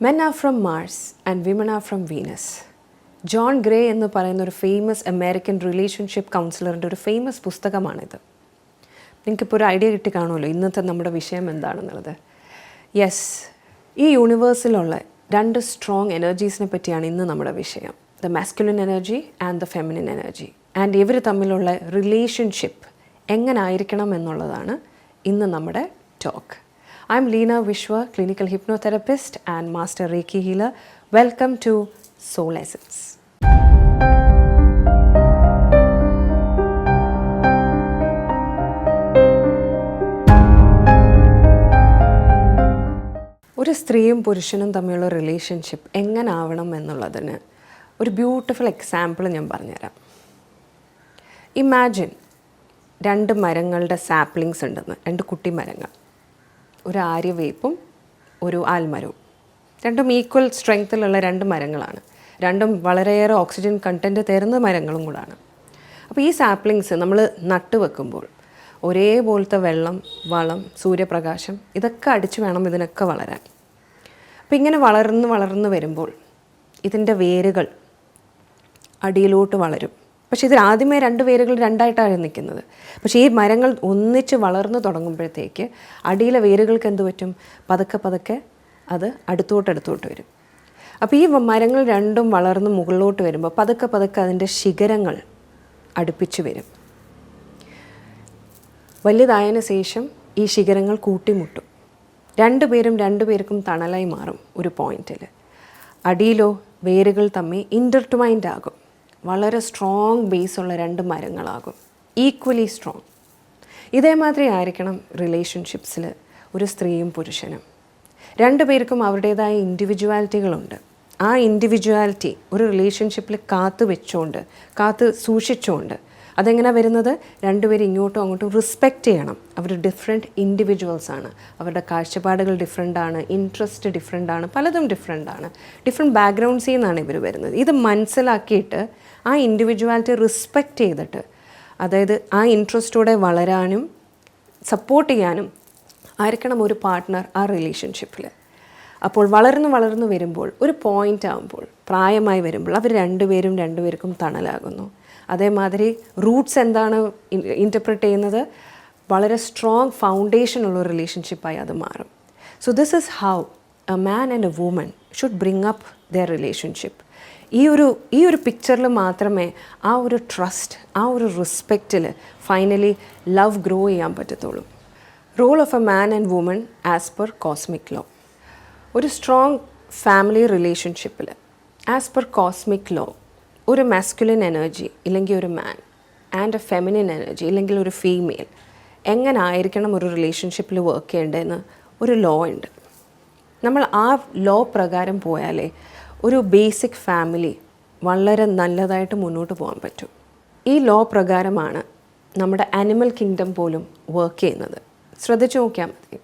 Men are from Mars and women are from Venus John Gray എന്ന് പറയുന്ന ഒരു famous American relationship കൗൺസിലറിന്റെ ഒരു famous പുസ്തകമാണിത്. നിങ്ങൾക്കിപ്പോൾ ഒരു ഐഡിയ കിട്ടി കാണുമല്ലോ ഇന്നത്തെ നമ്മുടെ വിഷയം എന്താണെന്നുള്ളത്. യെസ് ഈ യൂണിവേഴ്സിലുള്ള രണ്ട് സ്ട്രോങ് എനർജീസിനെ പറ്റിയാണ് ഇന്ന് നമ്മുടെ വിഷയം. The masculine energy and the feminine energy and ഇവർ തമ്മിലുള്ള റിലേഷൻഷിപ്പ് എങ്ങനെ ആയിരിക്കണം എന്നുള്ളതാണ് ഇന്ന് നമ്മുടെ talk I Leena Vishwa, clinical hypnotherapist and master Reiki healer. Welcome to Soul Essence. ഒരു സ്ത്രീയും പുരുഷനും തമ്മിലുള്ള റിലേഷൻഷിപ്പ് എങ്ങനെ ആവണം എന്നുള്ളതിന് ഒരു ബ്യൂട്ടിഫുൾ എക്സാമ്പിൾ ഞാൻ പറഞ്ഞുതരാം ഇമാജിൻ രണ്ട് മരങ്ങളുടെ സാപ്ലിങ്സ് ഉണ്ടെന്ന് രണ്ട് കുട്ടി മരങ്ങൾ ഒരു ആര്യവേപ്പും ഒരു ആൽമരവും. രണ്ടും ഈക്വൽ സ്ട്രെങ്ത്തിലുള്ള രണ്ട് മരങ്ങളാണ്. രണ്ടും വളരെയേറെ ഓക്സിജൻ കണ്ടന്റ് തരുന്ന മരങ്ങളും കൂടാണ്. അപ്പോൾ ഈ സാപ്ലിങ്സ് നമ്മൾ നട്ട് വെക്കുമ്പോൾ ഒരേപോലത്തെ വെള്ളം വളം സൂര്യപ്രകാശം ഇതൊക്കെ അടിച്ചു വേണം ഇതിനൊക്കെ വളരാൻ. അപ്പോൾ ഇങ്ങനെ വളർന്ന് വളർന്ന് വരുമ്പോൾ ഇതിന്റെ വേരുകൾ അടിയിലോട്ട് വളരും. പക്ഷേ ഇതിൽ ആദ്യമേ രണ്ട് വേരുകൾ രണ്ടായിട്ടാണ് നിൽക്കുന്നത്. പക്ഷേ ഈ മരങ്ങൾ ഒന്നിച്ച് വളർന്നു തുടങ്ങുമ്പോഴത്തേക്ക് അടിയിലെ വേരുകൾക്ക് എന്ത് പറ്റും? പതുക്കെ പതുക്കെ അത് അടുത്തോട്ട് അടുത്തോട്ട് വരും. അപ്പോൾ ഈ മരങ്ങൾ രണ്ടും വളർന്ന് മുകളിലോട്ട് വരുമ്പോൾ പതുക്കെ പതുക്കെ അതിന്റെ ശിഖരങ്ങൾ അടുപ്പിച്ച് വരും. വലുതായതിനു ശേഷം ഈ ശിഖരങ്ങൾ കൂട്ടിമുട്ടും. രണ്ടു പേരും രണ്ടു പേർക്കും തണലായി മാറും ഒരു പോയിന്റിൽ. അടിയിലോ വേരുകൾ തമ്മിൽ ഇന്റർട്വൈൻഡ് ആകും. വളരെ സ്ട്രോങ് ബേസുള്ള രണ്ട് മരങ്ങളാകും. ഈക്വലി സ്ട്രോങ് ഇതേമാതിരി ആയിരിക്കണം റിലേഷൻഷിപ്സിൽ ഒരു സ്ത്രീയും പുരുഷനും. രണ്ടുപേർക്കും അവരുടേതായ ഇൻഡിവിജ്വാലിറ്റികളുണ്ട് ആ ഇൻഡിവിജ്വാലിറ്റി ഒരു റിലേഷൻഷിപ്പിൽ കാത്തു വെച്ചുകൊണ്ട് കാത്തു സൂക്ഷിച്ചുകൊണ്ട് അതെങ്ങനെ വരുന്നത്? രണ്ടുപേരും ഇങ്ങോട്ടും അങ്ങോട്ടും റെസ്പെക്റ്റ് ചെയ്യണം. അവർ ഡിഫറെന്റ് ഇൻഡിവിജ്വൽസ് ആണ്. അവരുടെ കാഴ്ചപ്പാടുകൾ ഡിഫറെന്റ് ആണ്. ഇൻട്രസ്റ്റ് ഡിഫറെന്റ് ആണ്. പലതും ഡിഫറെന്റ് ആണ്. ഡിഫറെന്റ് ബാക്ക്ഗ്രൗണ്ട്സിൽ നിന്നാണ് ഇവർ വരുന്നത്. ഇത് മനസ്സിലാക്കിയിട്ട് ആ ഇൻഡിവിജ്വാലിറ്റി റെസ്പെക്റ്റ് ചെയ്തിട്ട് അതായത് ആ ഇൻട്രസ്റ്റോടെ വളരാനും സപ്പോർട്ട് ചെയ്യാനും ആയിരിക്കണം ഒരു പാർട്ട്ണർ ആ റിലേഷൻഷിപ്പിൽ അപ്പോൾ വളർന്നു വളർന്നു വരുമ്പോൾ ഒരു പോയിന്റ് ആകുമ്പോൾ പ്രായമായി വരുമ്പോൾ അവർ രണ്ടുപേരും രണ്ടുപേർക്കും തണലാകുന്നു. അതേമാതിരി റൂട്ട്സ് എന്താണ് ഇന്റർപ്രറ്റ് ചെയ്യുന്നത്? വളരെ സ്ട്രോങ് ഫൗണ്ടേഷൻ ഉള്ള റിലേഷൻഷിപ്പായി അത് മാറും. So this is how a man and a woman should bring up their relationship ഈ ഒരു ഈ ഒരു പിക്ചറിൽ മാത്രമേ ആ ഒരു ട്രസ്റ്റ് ആ ഒരു റെസ്പെക്റ്റിൽ ഫൈനലി ലവ് ഗ്രോ ചെയ്യാൻ പറ്റത്തുള്ളൂ. Role of a man and woman as per cosmic law ഒരു സ്ട്രോങ് ഫാമിലി റിലേഷൻഷിപ്പിൽ ആസ് പെർ കോസ്മിക് ലോ ഒരു മാസ്കുലിൻ എനർജി ഇല്ലെങ്കിൽ ഒരു man and a feminine energy ഇല്ലെങ്കിൽ ഒരു ഫീമെയിൽ എങ്ങനെ ആയിരിക്കണം ഒരു റിലേഷൻഷിപ്പിൽ വർക്ക് ചെയ്യേണ്ടതെന്ന് ഒരു ലോ ഉണ്ട്. നമ്മൾ ആ ലോ പ്രകാരം പോയാലേ ഒരു ബേസിക് ഫാമിലി വളരെ നല്ലതായിട്ട് മുന്നോട്ട് പോകാൻ പറ്റും. ഈ ലോ പ്രകാരമാണ് നമ്മുടെ ആനിമൽ കിങ്ഡം പോലും വർക്ക് ചെയ്യുന്നത്. ശ്രദ്ധിച്ചു നോക്കിയാൽ മതി.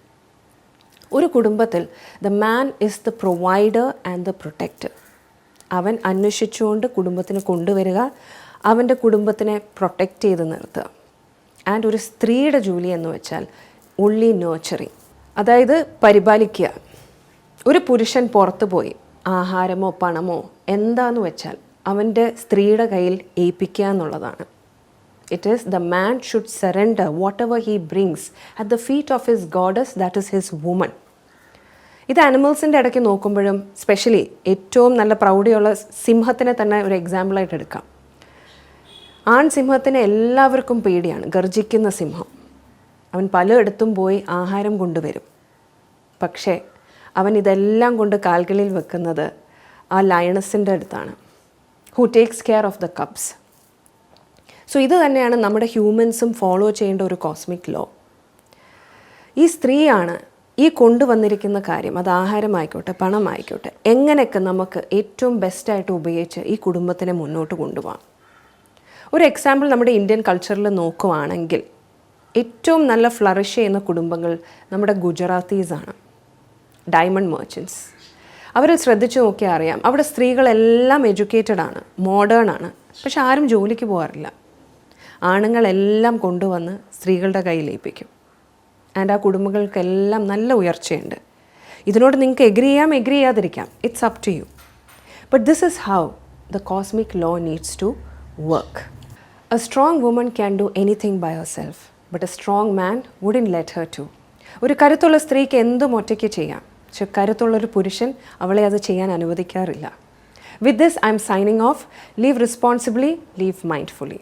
ഒരു കുടുംബത്തിൽ the man is the provider and the protector അവൻ അന്വേഷിച്ചുകൊണ്ട് കുടുംബത്തിന് കൊണ്ടുവരിക അവന്റെ കുടുംബത്തിനെ പ്രൊട്ടക്റ്റ് ചെയ്ത് നിർത്തുക. ആൻഡ് ഒരു സ്ത്രീയുടെ ജോലി എന്ന് വെച്ചാൽ ഉള്ളി നോച്ചറിങ് അതായത് പരിപാലിക്കുക. ഒരു പുരുഷൻ പുറത്തു പോയി ആഹാരമോ പണമോ എന്താന്ന് വെച്ചാൽ അവന്റെ സ്ത്രീയുടെ കയ്യിൽ ഏൽപ്പിക്കുക എന്നുള്ളതാണ്. It is the man should surrender whatever he brings at the feet of his goddess that is his woman ഇത് അനിമൽസിന്റെ ഇടയ്ക്ക് നോക്കുമ്പോഴും സ്പെഷ്യലി ഏറ്റവും നല്ല പ്രൗഢിയുള്ള സിംഹത്തിനെ തന്നെ ഒരു എക്സാമ്പിളായിട്ട് എടുക്കാം. ആൺ സിംഹത്തിന് എല്ലാവർക്കും പേടിയാണ്. ഗർജിക്കുന്ന സിംഹം. അവൻ പലയിടത്തും പോയി ആഹാരം കൊണ്ടുവരും. പക്ഷേ അവൻ ഇതെല്ലാം കൊണ്ട് കാൽകളിൽ വെക്കുന്നത് ആ ലയണസിന്റെ അടുത്താണ്. Who takes care of the cubs so ഇത് തന്നെയാണ് നമ്മുടെ ഹ്യൂമൻസും ഫോളോ ചെയ്യേണ്ട ഒരു കോസ്മിക് ലോ ഈ സ്ത്രീയാണ് ഈ കൊണ്ടുവന്നിരിക്കുന്ന കാര്യം അത് ആഹാരമായിക്കോട്ടെ പണമായിക്കോട്ടെ എങ്ങനെയൊക്കെ നമുക്ക് ഏറ്റവും ബെസ്റ്റായിട്ട് ഉപയോഗിച്ച് ഈ കുടുംബത്തിനെ മുന്നോട്ട് കൊണ്ടുപോകാം. ഒരു എക്സാമ്പിൾ നമ്മുടെ ഇന്ത്യൻ കൾച്ചറിൽ നോക്കുവാണെങ്കിൽ ഏറ്റവും നല്ല ഫ്ലറിഷ് ചെയ്യുന്ന കുടുംബങ്ങൾ നമ്മുടെ ഗുജറാത്തീസാണ് ഡയമണ്ട് മേർച്ചൻസ് അവർ ശ്രദ്ധിച്ചു നോക്കിയാൽ അറിയാം അവിടെ സ്ത്രീകളെല്ലാം എഡ്യൂക്കേറ്റഡ് ആണ് മോഡേൺ ആണ് പക്ഷെ ആരും ജോലിക്ക് പോകാറില്ല. ആണുങ്ങളെല്ലാം കൊണ്ടുവന്ന് സ്ത്രീകളുടെ കയ്യിൽ ഏൽപ്പിക്കും. ആൻഡ് ആ കുടുംബങ്ങൾക്കെല്ലാം നല്ല ഉയർച്ചയുണ്ട്. ഇതിനോട് നിങ്ങൾക്ക് എഗ്രി ചെയ്യാം agree ചെയ്യാതിരിക്കാം. It's up to you but this is how the cosmic law needs to work a strong woman can do anything by herself but a strong man wouldn't let her to ഒരു കരുത്തുള്ള സ്ത്രീക്ക് എന്തും ഒറ്റയ്ക്ക് ചെയ്യാം. പക്ഷെ കരുത്തുള്ളൊരു പുരുഷൻ അവളെ അത് ചെയ്യാൻ അനുവദിക്കാറില്ല. With this I am signing off live responsibly live mindfully